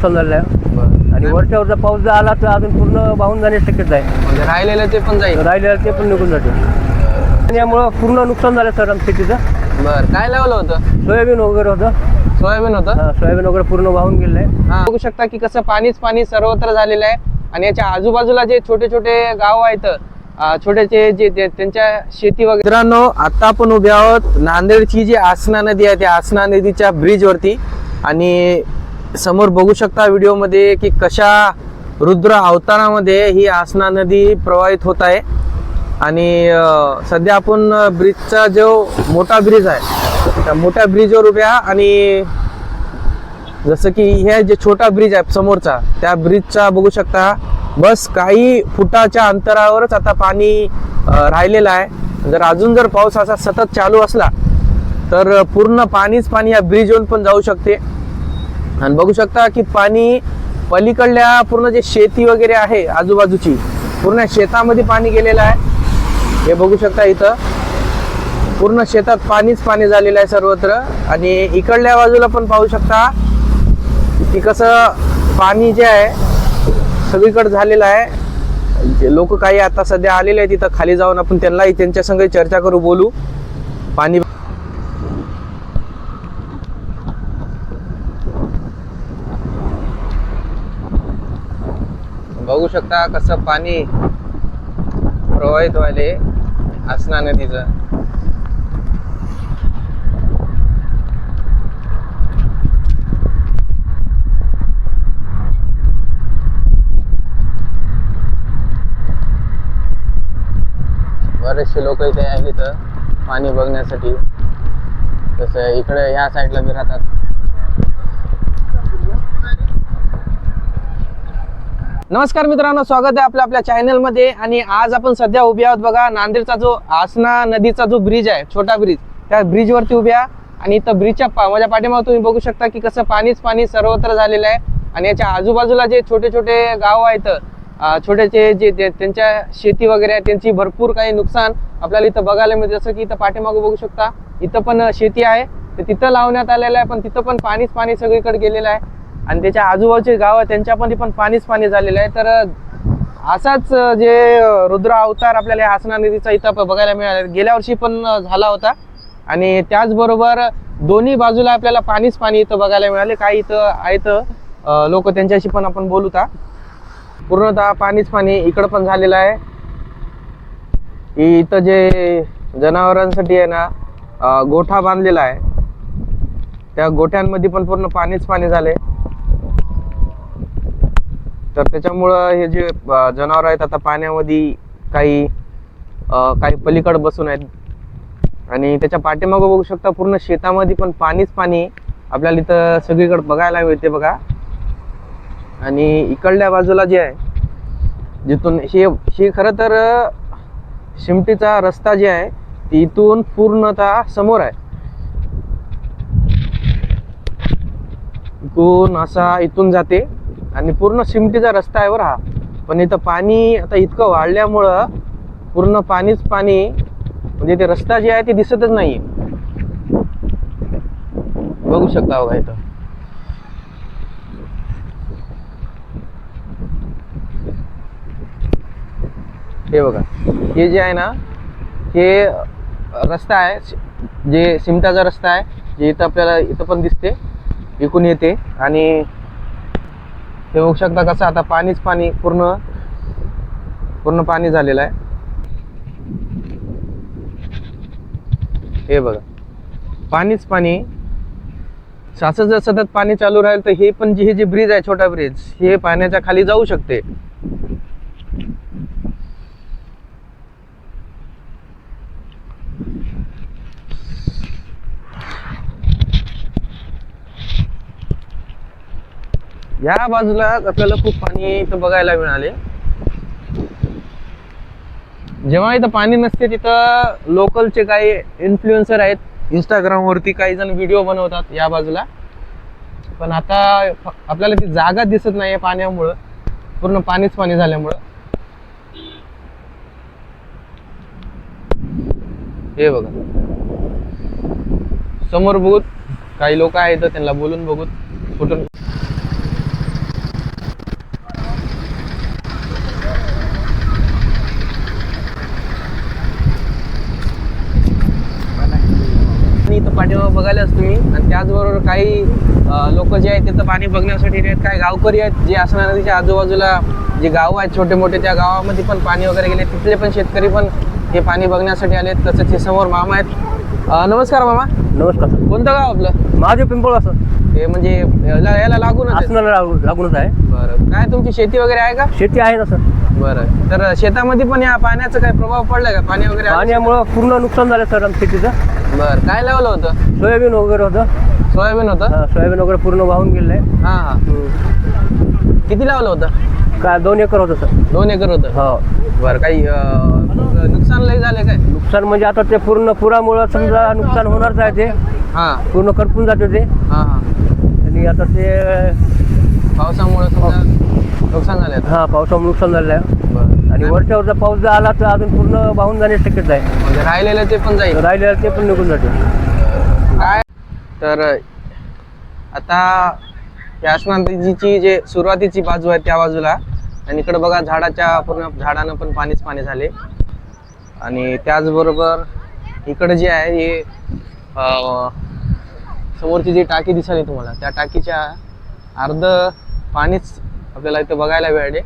आहे आणि वरच्या वरचा पाऊस जर आला तर अजून पूर्ण वाहून जाण्याची शक्यता आहे. म्हणजे राहिलेलं ते पण जाईल. राहिलेलं ते पण निघून जाते. आणि यामुळं पूर्ण नुकसान झालं सर आमच्या शेतीचं बर. काय लावलं होतं? सोयाबीन वगैरे होतं. सोयाबीन होतं? हा, सोयाबीन वगैरे पूर्ण वाहून आहे हा. बघू शकता की कसं पाणीच पाणी सर्वत्र झालेलं आहे. आणि याच्या आजूबाजूला जे छोटे छोटे गाव आहेत अं, छोटेचे जे जे त्यांच्या शेती वगैरे मित्रांनो आता आपण उभे आहोत नांदेडची जी आसना नदी आहे त्या आसना नदीच्या ब्रिज वरती. आणि समोर बघू शकता व्हिडिओमध्ये की कशा रुद्र अवतारामध्ये ही आसना नदी प्रवाहित होत आहे. आणि सध्या आपण ब्रिजचा जो मोठा ब्रिज आहे त्या मोठ्या ब्रिजवर उभ्या आणि जसं की हे जे छोटा ब्रिज आहे समोरचा त्या ब्रिजचा बघू शकता. बस काही फुटाच्या अंतरावरच आता पाणी राहिलेलं आहे. जर अजून जर पाऊस असा सतत चालू असला तर पूर्ण पाणीच पाणी या ब्रिजवरून पण जाऊ शकते. आणि बघू शकता की पाणी पलीकडल्या पूर्ण जे शेती वगैरे आहे आजूबाजूची पूर्ण शेतामध्ये पाणी गेलेलं आहे. हे बघू शकता इथं. पूर्ण शेतात पाणीच पाणी झालेलं आहे सर्वत्र. आणि इकडल्या बाजूला पण पाहू शकता की कसं पाणी जे आहे सगळीकडे झालेलं आहे. लोक काही आता सध्या आलेले आहेत तिथं खाली जाऊन आपण त्यांनाही त्यांच्या संग चर्चा करू बोलू. पाणी बघू शकता कसं पाणी प्रवाहित व्हायले आसना नदीचं बरेचसे लोक इथे आहेत पाणी बघण्यासाठी. तसं इकडे या साईडला बी राहतात. नमस्कार मित्रांनो स्वागत आहे आपल्या आपल्या चॅनलमध्ये आणि आज आपण सध्या उभे आहोत बघा नांदेडचा जो आसना नदीचा जो ब्रिज आहे छोटा ब्रिज त्या ब्रिजवरती उभ्या आणि इथं ब्रिजच्या पा माझ्या पाठीमागे तुम्ही बघू शकता की कसं पाणीच पाणी सर्वत्र झालेलं आहे. आणि याच्या आजूबाजूला जे छोटे छोटे गाव आहेत छोटेचे जे त्यांच्या शेती वगैरे आहे त्यांची भरपूर काही नुकसान आपल्याला इथं बघायला मिळते. जसं की इथं पाठीमागं बघू शकता इथं पण शेती आहे तर तिथं लावण्यात आलेलं आहे पण तिथं पण पाणीच पाणी सगळीकडे गेलेलं आहे. आणि त्याच्या आजूबाजूचे गावं त्यांच्या त्यांच्यामध्ये पण पाणीच पाणी झालेलं आहे. तर असाच जे रुद्र अवतार आपल्याला या हासना नदीचा इथं बघायला मिळाला. गेल्या वर्षी पण झाला होता. आणि त्याचबरोबर दोन्ही बाजूला आपल्याला पाणीच पाणी इथं बघायला मिळाले. काही इथं आहेत लोक त्यांच्याशी पण आपण बोलूता पूर्णतः पाणीच पाणी इकडं पण झालेलं आहे. इथं जे जनावरांसाठी आहे ना गोठा बांधलेला आहे. त्या गोठ्यांमध्ये पण पूर्ण पाणीच पाणी झाले तर त्याच्यामुळं हे जे जनावर आहेत आता पाण्यामध्ये काही काही पलीकड बसून आहेत. आणि त्याच्या पाठीमागं बघू शकता पूर्ण शेतामध्ये पण पाणीच पाणी आपल्याला इथं सगळीकडे बघायला मिळते बघा. आणि इकडल्या बाजूला जे आहे जिथून हे हे खरं तर शिमटीचा रस्ता जे आहे ते इथून पूर्णतः समोर आहे. इथून असा इथून जाते. आणि पूर्ण शिमटीचा रस्ता आहे बरं हा. पण इथं पाणी आता इतकं वाढल्यामुळं पूर्ण पाणीच पाणी म्हणजे ते रस्ता जे आहे ते दिसतच नाही बघू शकता बघा इथं. हे बघा हे जे आहे ना हे रस्ता आहे जे सिमटाचा रस्ता आहे जे इथं आपल्याला इथं पण दिसते इकून येते आणि हे बघू शकता कसं आता पाणीच पाणी पूर्ण पूर्ण पाणी झालेलं आहे. हे बघा. पाणीच पाणी. असं जर सतत पाणी चालू राहील तर हे पण जी हे जे ब्रिज आहे छोटा ब्रिज हे पाण्याच्या खाली जाऊ शकते. या बाजूला आपल्याला खूप पाणी इथं बघायला मिळाले. जेव्हा इथं पाणी नसते तिथं लोकलचे काही इन्फ्लुएन्सर आहेत. इंस्टाग्राम वरती काही जण व्हिडिओ बनवतात या बाजूला. पण आता आपल्याला ती जागा दिसत नाहीये पाण्यामुळं. पूर्ण पाणीच पाणी झाल्यामुळं. हे बघा. समोर बघूत काही लोक आहेत त्यांना बोलून बघूत. कुठून त्याचबरोबर काही लोक जे आहेत तिथं पाणी बघण्यासाठी येत काही गावकरी आहेत जे असणार नदीच्या आजूबाजूला जे गाव आहेत छोटे मोठे त्या गावामध्ये पण पाणी वगैरे गेले. तिथले पण शेतकरी पण हे पाणी बघण्यासाठी आलेत तसंच हे समोर मामा आहेत. नमस्कार मामा. नमस्कार कोणतं गाव आपलं? महादेव पिंपळ सर. ते म्हणजे याला याला लागूनच आहे. आसनाला लागू- लागूनच आहे. बरं. काय तुमची शेती वगैरे आहे का? शेती आहे ना सर बरं. तर शेतामध्ये पण या पाण्याचा काय प्रभाव पडलाय का? पाणी वगैरे आलं? पाण्यामुळं पूर्ण नुकसान झालं सर आमच्या शेतीचं. बरं. काय लावलं होतं? सोयाबीन वगैरे होतं. सोयाबीन होतं? हा, सोयाबीन वगैरे पूर्ण वाहून गेलेलं आहे हा हा. हम्म. किती लावलं होतं? काय दोन एकर होतं सर? दोन एकर होतं? हो. बरं काही अं, नुकसान लय झाले काय? नुकसान म्हणजे आता ते पूर्ण पुरामुळं समजा नुकसान होणारच आहे ते. हा. पूर्ण करपून जाते ते. हा हा. आणि आता ते पावसामुळे समजा नुकसान झाले हा पावसामुळे नुकसान झालेलं आहे बरं. आणि वरच्या वरचा पाऊस जर आला तर अजून पूर्ण वाहून जाण्याची शक्यता आहे. म्हणजे राहिलेलं ते पण जाईल. राहिलेलं ते पण निघून जाते. काय? तर आता या नदीची जे सुरुवातीची बाजू आहे त्या बाजूला. आणि इकडे बघा झाडाच्या पूर्ण झाडानं पण पाणीच पाणी झाले. आणि त्याचबरोबर इकडे जे आहे हे समोरची जी टाकी दिसाली तुम्हाला त्या टाकीच्या अर्ध पाणीच आपल्याला इथं बघायला मिळाले.